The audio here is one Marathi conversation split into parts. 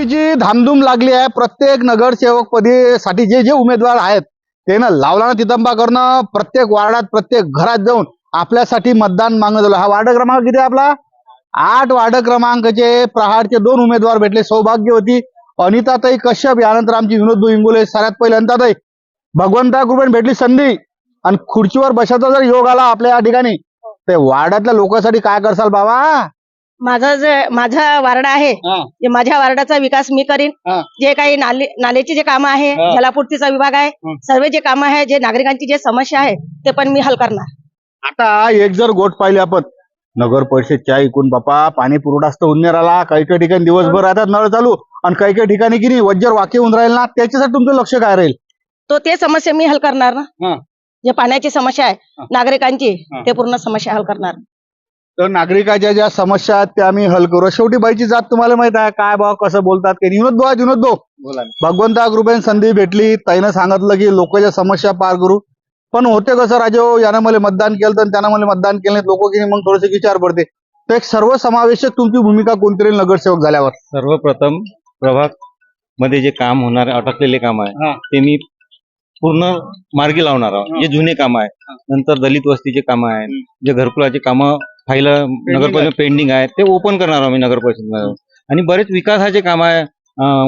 जी धामधूम लागली आहे प्रत्येक नगरसेवक पदीसाठी जे जे उमेदवार आहेत ते ना लावला तितंबा करणं प्रत्येक वार्डात प्रत्येक घरात जाऊन आपल्यासाठी मतदान मागणं झालं. हा वार्ड क्रमांक किती आपला? आठ वार्ड क्रमांकचे प्रहारचे दोन उमेदवार भेटले. सौभाग्यवती अनिताताई कश्यप यानंतर आमची विनोद इंगोले सगळ्यात पहिले अनिताताई भगवंता कृपेन भेटली संधी. आणि खुर्चीवर बसायचा जर योग आला आपल्या या ठिकाणी ते वार्डातल्या लोकांसाठी काय करसाल बाबा? माझा जे माझा वार्ड आहे हा. जे माझ्या वार्डाचा विकास मी करीन हा. जे काही नाले नालेची जे कामं आहे हा. जलापूर्तीचा विभाग आहे हं. सर्व जे कामं आहे जे नागरिकांची जे समस्या आहे ते पण मी हल करणार आता एक जर गोष्ट पाहिली आपण नगर परिषदच्या ऐकून बापा पाणी पुरवठाच तर होऊन नाही राहिला काही काही ठिकाणी दिवसभर राहतात नळ चालू आणि काही काही ठिकाणी की नाही वज्जर वाक्य होऊन राहील ना त्याच्यासाठी तुमचं लक्ष काय राहील तो ते समस्या मी हल करणार हा. ना जे पाण्याची समस्या हा. आहे नागरिकांची हा. ते पूर्ण समस्या हल करणार तर नागरिकाच्या ज्या समस्या आहेत त्या आम्ही हल करू. शेवटी बाईची जात तुम्हाला माहीत आहे काय भाव कसं बोलतात की विनोद भाऊ विनोद भाऊ. भगवंता कृपेन संधी भेटली ताईनं सांगितलं की लोकांच्या समस्या पार करू. पण होते कसं राजो यानं मला मतदान केलं तर त्यानं मला मतदान केलं लोक की मग थोडेसे विचार पडते. तर एक सर्वसमावेशक तुमची भूमिका कोणती राहील नगरसेवक झाल्यावर? सर्वप्रथम प्रभागमध्ये जे काम होणार अटकलेले काम आहे. ते मी पूर्ण मार्गी लावणार आहोत. जे जुने काम आहे. नंतर दलित वस्तीचे काम आहेत जे घरकुलाचे काम फाईल नगर परिषद पेंडिंग आहे. ते ओपन करणार आहोत मी नगर परिषद आणि बरेच विकासाचे काम आहे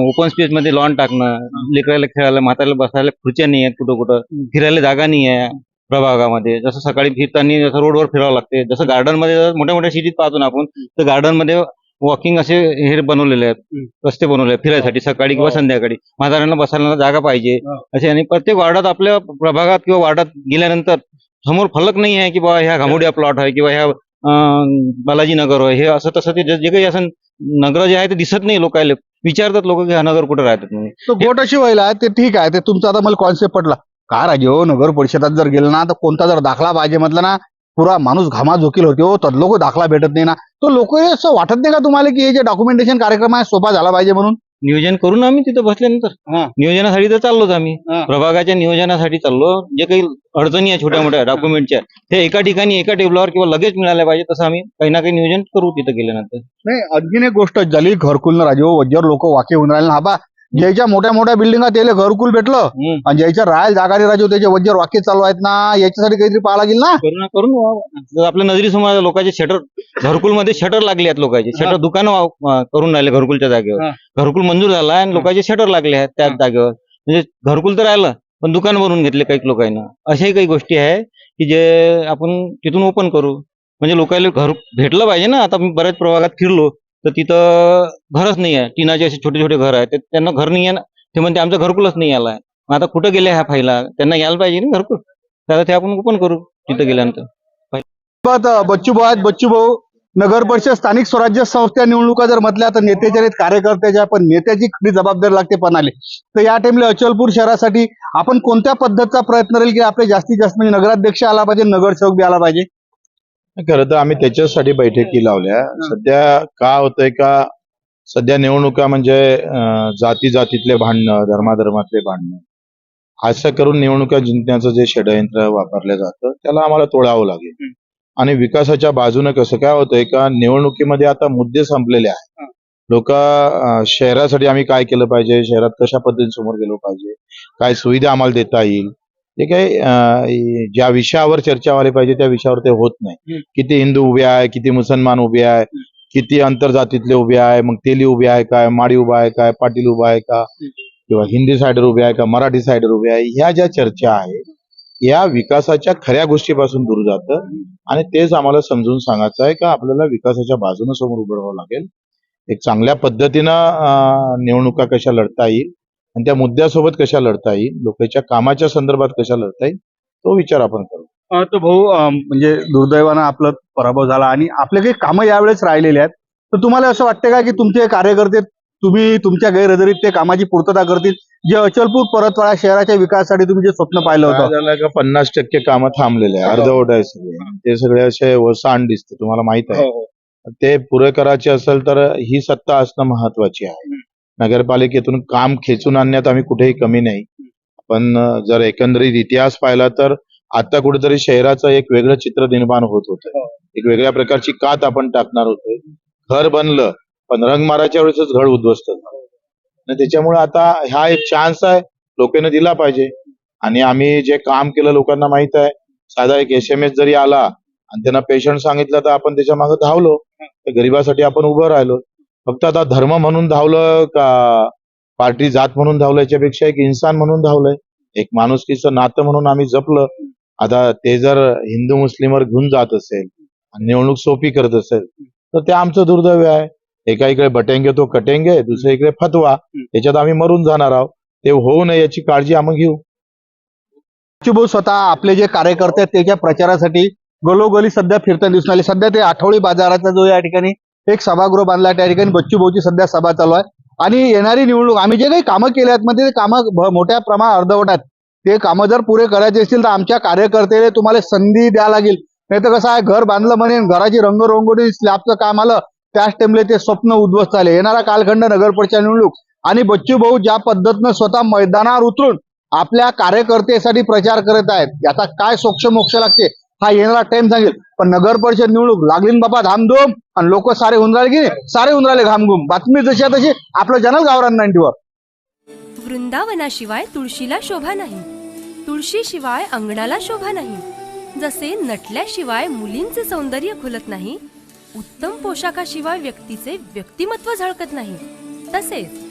ओपन स्पेस मध्ये लॉन टाकणं लेकराला खेळायला म्हाताऱ्याला बसायला खुर्च्या नाही आहेत कुठं कुठं. फिरायला जागा नाही आहे प्रभागामध्ये. जसं सकाळी फिरताना जसं रोडवर फिरावं लागते. जसं गार्डनमध्ये मोठ्या मोठ्या सिटीत पाहतो ना आपण तर गार्डनमध्ये वॉकिंग असे हे बनवलेले आहेत. रस्ते बनवले आहेत फिरायसाठी सकाळी किंवा हो. संध्याकाळी. म्हाताऱ्यांना बसायला जागा पाहिजे. हो. असे आणि प्रत्येक वार्डात आपल्या प्रभागात किंवा वार्डात गेल्यानंतर समोर फलक नाही आहे की बा ह्या घामोडिया प्लॉट आहे किंवा ह्या बालाजी नगर हे असं तसं ते जे काही असं नगर जे आहे ते दिसत नाही लोकायला विचारतात लोक की हा नगर कुठे राहतात म्हणून. गोट अशी व्हायला ते ठीक आहे ते तुमचा आता मला कॉन्सेप्ट पडला का राजे हो नगर परिषदात जर गेलं ना तर कोणता जर दाखला पाहिजे म्हटलं ना पुरा माणूस घामा झोकील होते हो तर लोक दाखला भेटत नाही ना. तो लोक असं वाटत नाही का तुम्हाला की हे जे डॉक्युमेंटेशन कार्यक्रम आहे सोपा झाला पाहिजे म्हणून? नियोजन करून आम्ही तिथं बसल्यानंतर. हा. नियोजनासाठी तर चाललोच आम्ही. हा. प्रभागाच्या नियोजनासाठी चाललो. जे काही अडचणी आहे छोट्या मोठ्या डॉक्युमेंटच्या ते एका ठिकाणी एका टेबलावर किंवा लगेच मिळाल्या पाहिजे तसं आम्ही काही ना काही नियोजन करू तिथं गेल्यानंतर. नाही आणखीन एक गोष्ट झाली घरकुल राजे वज्जर लोक वाके होऊन राहिले ना हा बा ज्याच्या मोठ्या मोठ्या बिल्डिंगा त्याला घरकुल भेटलं. आणि ज्याच्या राहायला जागा नाही राजे हो, त्याचे वज्जर वाक्य चालू आहेत ना याच्यासाठी काहीतरी पाहा लागेल ना? करू ना करून. जर आपल्या नजरी समोर लोकांचे शटर घरकुलमध्ये शटर लागले आहेत लोकांचे. शटर दुकानं वाव- अं, करून राहिले घरकुलच्या जागेवर. घरकुल मंजूर झाला आणि लोकांचे शटर लागले आहेत त्याच जागेवर. म्हणजे घरकुल तर राहिलं पण दुकान बनवून घेतले काही लोकांना. अशाही काही गोष्टी आहे की जे आपण तिथून ओपन करू. म्हणजे लोकांना घर भेटलं पाहिजे ना. आता मी बऱ्याच प्रभागात फिरलो. तर तिथं घरच नाही आहे. टिनाचे असे छोटे छोटे घर आहेत ते त्यांना घर नाही आहे ना. ते म्हणते आमचं घरकुलच नाही आलाय मग आता कुठं गेले ह्या फाईला? त्यांना यायला पाहिजे ना घरकुल. तर ते आपण ओपन करू तिथं गेल्यानंतर. सोबत, बच्चू भाऊ आहेत. बच्चू भाऊ नगर परिषद स्थानिक स्वराज्य संस्था निवडणुका जर म्हटल्या तर नेत्याच्या आहेत कार्यकर्त्याच्या पण नेत्याची खरी जबाबदारी लागते पणाले? तर या टाइमला अचलपूर शहरासाठी आपण कोणत्या पद्धतीचा प्रयत्न राहील की आपले जास्तीत जास्त म्हणजे नगराध्यक्ष आला पाहिजे नगरसेवक बी आला पाहिजे? खरं तर आम्ही त्याच्यासाठी बैठकी लावल्या. सध्या का होतंय का? सध्या निवडणुका म्हणजे अं, जाती जातीतले भांडणं धर्माधर्मातले भांडणं. असं करून निवडणुका जिंकण्याचं जे षडयंत्र वापरलं जातं त्याला आम्हाला तोडावं लागेल. आणि विकासाच्या बाजूने कसं काय होतंय का? निवडणुकीमध्ये आता मुद्दे संपलेले आहेत. लोक शहरासाठी आम्ही काय केलं पाहिजे? शहरात कशा पद्धतीने समोर गेलो पाहिजे? काय सुविधा आम्हाला देता येईल? हे काही ज्या विषयावर चर्चा व्हायला पाहिजे त्या विषयावर ते होत नाही. किती हिंदू उभे आहे किती मुसलमान उभे आहे किती आंतरजातीतले उभे आहे मग तेली उभे आहे काय माडी उभा आहे काय पाटील उभा आहे का किंवा हिंदी साईडर उभे आहे का मराठी साईडर उभे आहे ह्या ज्या चर्चा आहे या विकासाच्या खऱ्या गोष्टीपासून दूर जातं. आणि तेच आम्हाला समजून सांगायचं आहे का आपल्याला विकासाच्या बाजूने समोर उभं राहावं लागेल. एक चांगल्या पद्धतीनं निवडणुका कशा लढता येईल आणि त्या मुद्द्यासोबत कशा लढता येईल लोकांच्या कामाच्या संदर्भात कशा लढता येईल तो विचार आपण करू. तर भाऊ म्हणजे दुर्दैवानं आपलं पराभव झाला आणि आपले काही कामं यावेळेस राहिलेले आहेत. तर तुम्हाला असं वाटतं का की तुमचे कार्यकर्ते तुम्ही तुमच्या गैरहजेरीत ते कामाची पूर्तता करतील? जे अचलपूर परतवाडा शहराच्या विकासासाठी तुम्ही जे स्वप्न पाहिलं होतं. पन्नास टक्के कामं थांबलेले आहे अर्धवट आहे सगळे. ते सगळे असे वसाण दिसतं तुम्हाला माहीत आहे. ते पुरे करायचे असेल तर ही सत्ता असणं महत्वाची आहे. नगरपालिकेतून काम खेचून आणण्यात आम्ही कुठेही कमी नाही. पण जर एकंदरीत इतिहास पाहिला तर आता कुठेतरी शहराचं एक वेगळं चित्र निर्माण होत होतं. एक वेगळ्या प्रकारची कात आपण टाकणार होतो. घर बनलं पण रंग मारायच्या वेळेसच घर उद्ध्वस्त झालं. आणि त्याच्यामुळे आता हा एक चान्स आहे लोकांनी दिला पाहिजे. आणि आम्ही जे काम केलं लोकांना माहीत आहे साधा एक एस एम एस जरी आला आणि त्यांना पेशंट सांगितलं तर आपण त्याच्यामागे धावलो. तर गरिबासाठी आपण उभं राहिलो. फक्त आता धर्म म्हणून धावलं का पार्टी जात म्हणून धावलं याच्यापेक्षा एक इन्सान म्हणून धावलंय. एक माणुसकीचं नातं म्हणून आम्ही जपलं. आता ते जर हिंदू मुस्लिमवर घेऊन जात असेल आणि निवडणूक सोपी करत असेल तर ते आमचं दुर्दैव आहे. एका इकडे बटेंगे तो कटेंगे दुसऱ्या इकडे फतवा. याच्यात आम्ही मरून जाणार आहोत. ते होऊ नये याची काळजी आम्ही घेऊ. भाऊ स्वतः आपले जे कार्यकर्ते आहेत त्याच्या प्रचारासाठी गलोगली सध्या फिरताना दिसून आले. सध्या ते आठवडी बाजाराचा जो या ठिकाणी एक सभागृह बांधला त्या ठिकाणी बच्चू भाऊची सध्या सभा चालू आहे. आणि येणारी निवडणूक आम्ही जे काही कामं केले आहेत म्हणजे ते कामं मोठ्या प्रमाणात अर्धवट आहेत. ते कामं जर पुरे करायचे असतील तर आमच्या कार्यकर्त्याला तुम्हाला संधी द्या लागेल. नाही तर कसं आहे घर बांधलं म्हणे घराची रंगरोंगोटी स्लॅबचं काम आलं त्याच टाइमला ते स्वप्न उद्ध्वस्त झाले. येणारा कालखंड नगर परिषद निवडणूक आणि बच्चू भाऊ ज्या पद्धतीनं स्वतः मैदानावर उतरून आपल्या कार्यकर्त्यासाठी प्रचार करत आहेत. याचा काय सोक्ष मोक्ष लागते हा येणारा टाइम सांगेल. पण नगर परिषद निवडणूक लागली बाबा धामधूम आणि लोक सारे होऊन राहिले की नाही सारे होऊन राहिले घामघूम. बातमी जशी आहे तशी आपलं जनल गावरान नाईन्टीवर. वृंदावनाशिवाय तुळशीला शोभा नाही. तुळशीशिवाय अंगणाला शोभा नाही. जसे नटल्याशिवाय मुलींचे सौंदर्य खुलत नाही उत्तम पोशाखाशिवाय व्यक्तीचे व्यक्तिमत्व झळकत नाही. तसेच